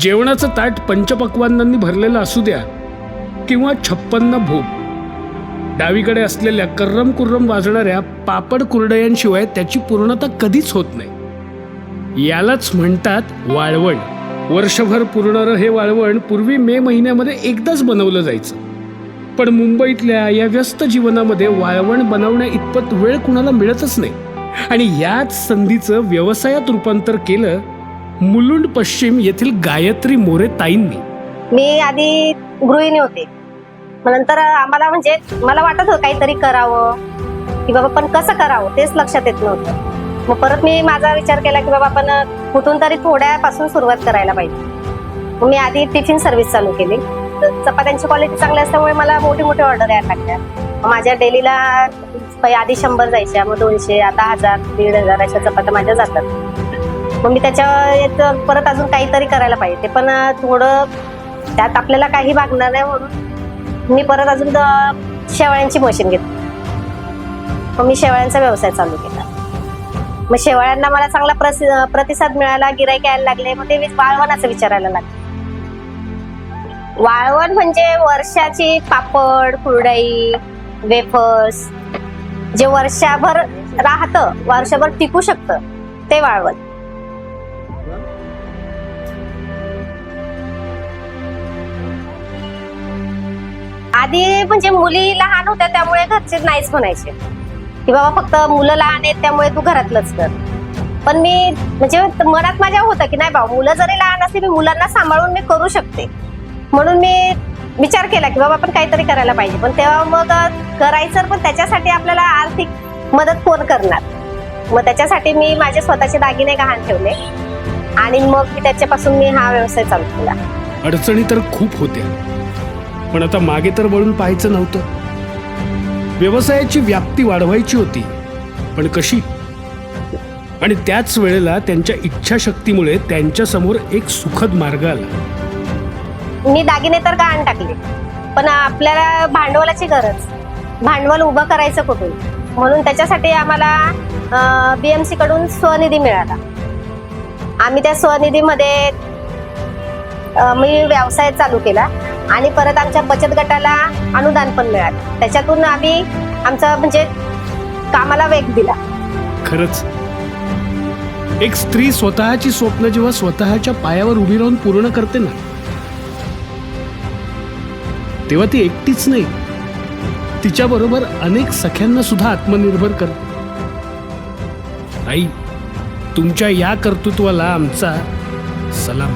जेवणाचं ताट पंचपक्वांनांनी भरलेलं असू द्या किंवा छप्पन्न भोग. डावीकडे असलेल्या कर्रम कुर्रम वाजणाऱ्या पापड कुरडयांशिवाय त्याची पूर्णता कधीच होत नाही. यालाच म्हणतात वाळवण. वर्षभर पुरणारं हे वाळवण पूर्वी मे महिन्यामध्ये एकदाच बनवलं जायचं. पण मुंबईतल्या या व्यस्त जीवनामध्ये वाळवण बनवण्या इतपत वेळ कुणाला मिळतच नाही. आणि याच संधीचं व्यवसायात रूपांतर केलं मुलुंड पश्चिम येथील गायत्री मोरे ताईंनी. मी आधी गृहिणी होते. मग नंतर आम्हाला म्हणजे मला वाटत होतं काहीतरी करावं. की बाबा पण कसं करावं तेच लक्षात येत नव्हतं. मग परत मी माझा विचार केला की बाबा आपण कुठून तरी थोड्यापासून सुरुवात करायला पाहिजे. मग मी आधी टिफिन सर्व्हिस चालू केली. तर चपात्यांची क्वालिटी चांगली असल्यामुळे मला मोठी मोठी ऑर्डर यायला लागल्या. माझ्या डेलीला आधी शंभर जायच्या मग दोनशे आता हजार दीड हजार अशा चपात्या माझ्या जातात. मग मी त्याच्या परत अजून काहीतरी करायला पाहिजे. ते पण थोडं त्यात आपल्याला काही भागणार नाही म्हणून मी परत अजून शेवाळ्यांची मशीन घेतली. मग मी शेवाळ्यांचा व्यवसाय चालू केला. मग शेवाळ्यांना मला चांगला प्रसि प्रतिसाद मिळाला गिराईक यायला लागले. मग ते मी वाळवणाचं विचारायला लागले. वाळवण म्हणजे वर्षाची पापड कुरडाई वेफर्स जे वर्षभर राहतं वर्षभर टिकू शकतं ते वाळवण. आधी म्हणजे मुली लहान होत्या त्यामुळे घरचे नाहीच म्हणायचे. की बाबा फक्त मुलं लहान आहेत त्यामुळे तू घरातलंच कर. पण मी म्हणजे मनात माझ्या होतं की नाही बाबा मुलं जरी लहान असली मी मुलांना सांभाळून मी करू शकते. म्हणून मी विचार केला की बाबा आपण काहीतरी करायला पाहिजे. पण तेव्हा मग करायचं पण त्याच्यासाठी आपल्याला आर्थिक मदत कोण करणार? मग त्याच्यासाठी मी माझे स्वतःचे दागिने गहाण ठेवले. आणि मग त्याच्यापासून मी हा व्यवसाय चालू केला. अडचणी तर खूप होत्या. पण आता मागे तर वळून पाहायचं नव्हतं. व्यवसायाची व्याप्ती वाढवायची होती. पण कशी? आणि त्याच वेळेला त्यांच्या इच्छाशक्तीमुळे त्यांच्यासमोर एक सुखद मार्ग आला. मी दागिने तर गहाण टाकले पण आपल्याला भांडवलाची गरज. भांडवल उभं करायचं कुठून? म्हणून त्याच्यासाठी आम्हाला बीएमसी कडून स्वनिधी मिळाला. आम्ही त्या स्वनिधीमध्ये मी व्यवसाय चालू केला. आणि परत आमच्या बचत गटाला अनुदान पण मिळालं. त्याच्यातून आम्ही आमचा म्हणजे कामाला वेग दिला. खरंच. एक स्त्री स्वतःची स्वप्न जेव्हा स्वतःच्या पायावर उभी राहून पूर्ण करते ना तेव्हा ती एकटीच नाही. तिच्याबरोबर अनेक सख्यांना सुद्धा आत्मनिर्भर कर. आई तुमच्या या कर्तृत्वाला आमचा सलाम.